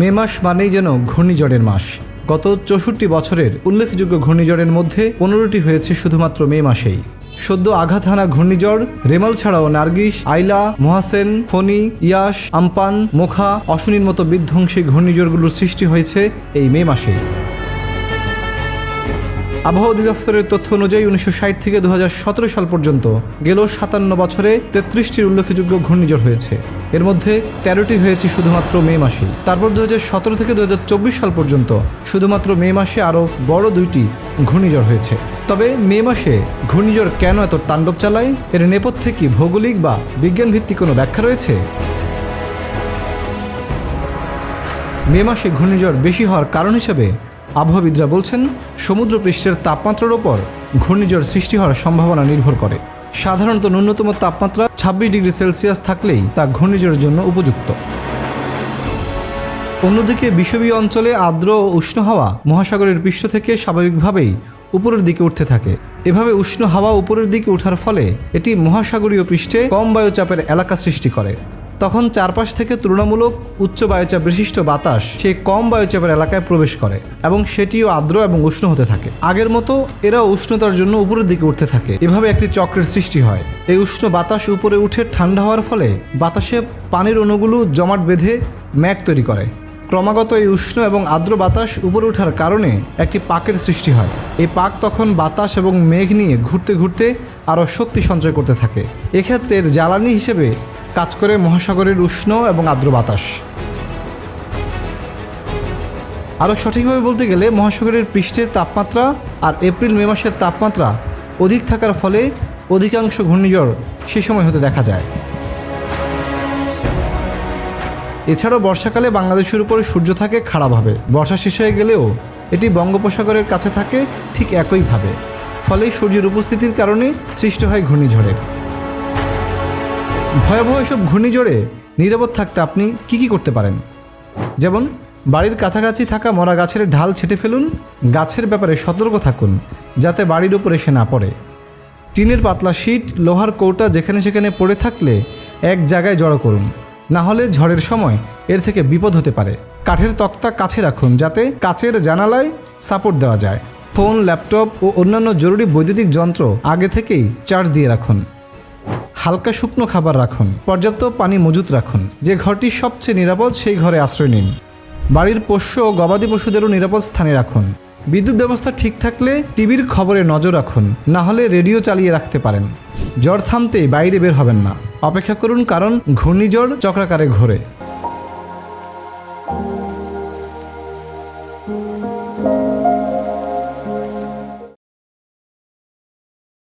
মে মাস মানেই যেন ঘূর্ণিঝড়ের মাস। গত চৌষট্টি বছরের উল্লেখযোগ্য ঘূর্ণিঝড়ের মধ্যে পনেরোটি হয়েছে শুধুমাত্র মে মাসেই। সদ্য আঘাত হানা ঘূর্ণিঝড়, রেমাল ছাড়াও নার্গিস, আইলা, মোহাসেন ফনি ইয়াস, আমপান, মোখা অশনির মতো বিধ্বংসী ঘূর্ণিঝড়গুলোর সৃষ্টি হয়েছে এই মে মাসেই। আবহাওয়া অধিদপ্তরের তথ্য অনুযায়ী উনিশশো ষাট থেকে দু হাজার সতেরো সাল পর্যন্ত গেল সাতান্ন বছরে তেত্রিশটির উল্লেখযোগ্য ঘূর্ণিঝড় হয়েছে। এর মধ্যে তেরোটি হয়েছে শুধুমাত্র মে মাসেই তারপর দু হাজার সতেরো থেকে দু হাজার চব্বিশ সাল পর্যন্ত শুধুমাত্র মে মাসে আরও বড় দুইটি ঘূর্ণিঝড় হয়েছে। তবে মে মাসে ঘূর্ণিঝড় কেন এত তাণ্ডব চালায়? এর নেপথ্যে কি ভৌগোলিক বা বিজ্ঞানভিত্তিক কোনো ব্যাখ্যা রয়েছে? মে মাসে ঘূর্ণিঝড় বেশি হওয়ার কারণ হিসেবে আবহাওয়াবিদরা বলছেন, সমুদ্রপৃষ্ঠের তাপমাত্রার ওপর ঘূর্ণিঝড় সৃষ্টি হওয়ার সম্ভাবনা নির্ভর করে। সাধারণত ন্যূনতম তাপমাত্রা ছাব্বিশ ডিগ্রি সেলসিয়াস থাকলেই তা ঘূর্ণিঝড়ের জন্য উপযুক্ত। অন্যদিকে বিষবীয় অঞ্চলে আর্দ্র ও উষ্ণ হাওয়া মহাসাগরের পৃষ্ঠ থেকে স্বাভাবিকভাবেই উপরের দিকে উঠতে থাকে। এভাবে উষ্ণ হাওয়া উপরের দিকে ওঠার ফলে এটি মহাসাগরীয় পৃষ্ঠে কম বায়ুচাপের এলাকা সৃষ্টি করে। তখন চারপাশ থেকে তুলনামূলক উচ্চ বায়ুচাপ বিশিষ্ট বাতাস সেই কম বায়ুচাপের এলাকায় প্রবেশ করে এবং সেটিও আর্দ্র এবং উষ্ণ হতে থাকে। আগের মতো এরাও উষ্ণতার জন্য উপরের দিকে উঠতে থাকে। এভাবে একটি চক্রের সৃষ্টি হয়। এই উষ্ণ বাতাস উপরে উঠে ঠান্ডা হওয়ার ফলে বাতাসে পানির অণুগুলো জমাট বেঁধে ম্যাগ তৈরি করে। ক্রমাগত এই উষ্ণ এবং আর্দ্র বাতাস উপরে ওঠার কারণে একটি পাকের সৃষ্টি হয়। এই পাক তখন বাতাস এবং মেঘ নিয়ে ঘুরতে ঘুরতে আরও শক্তি সঞ্চয় করতে থাকে। এক্ষেত্রে এর জ্বালানি হিসেবে কাজ করে মহাসাগরের উষ্ণ এবং আর্দ্র বাতাস। আরও সঠিকভাবে বলতে গেলে মহাসাগরের পৃষ্ঠের তাপমাত্রা আর এপ্রিল, মে মাসের তাপমাত্রা অধিক থাকার ফলে অধিকাংশ ঘূর্ণিঝড় সে সময় হতে দেখা যায়। এছাড়াও বর্ষাকালে বাংলাদেশের উপরে সূর্য থাকে খাড়াভাবে। বর্ষা শেষ হয়ে গেলেও এটি বঙ্গোপসাগরের কাছে থাকে ঠিক একইভাবে। ফলে সূর্যের উপস্থিতির কারণে সৃষ্টি হয় ঘূর্ণিঝড়ের। ভয়াবহ এসব ঘূর্ণিঝড়ে নিরাপদ থাকতে আপনি কি কি করতে পারেন? যেমন, বাড়ির কাছাকাছি থাকা মরা গাছের ঢাল ছেটে ফেলুন, গাছের ব্যাপারে সতর্ক থাকুন, যাতে বাড়ির উপর এসে না পড়ে। টিনের পাতলা শীট, লোহার কৌটা যেখানে সেখানে পড়ে থাকলে এক জায়গায় জড়ো করুন। না হলে ঝড়ের সময় এর থেকে বিপদ হতে পারে। কাঠের তক্তা কাছে রাখুন যাতে কাচের জানালায় সাপোর্ট দেওয়া যায়। ফোন, ল্যাপটপ ও অন্যান্য জরুরি বৈদ্যুতিক যন্ত্র আগে থেকেই চার্জ দিয়ে রাখুন। হালকা শুকনো খাবার রাখুন, পর্যাপ্ত পানি মজুত রাখুন। যে ঘরটি সবচেয়ে নিরাপদ, সেই ঘরে আশ্রয় নিন। বাড়ির পোষ্য ও গবাদি পশুদেরও নিরাপদ স্থানে রাখুন। বিদ্যুৎ ব্যবস্থা ঠিক থাকলে টিভির খবরে নজর রাখুন, না হলে রেডিও চালিয়ে রাখতে পারেন। জ্বর থামতেই বাইরে বের হবেন না। অপেক্ষা করুন কারণ ঘূর্ণিঝড় চক্রাকারে ঘোরে।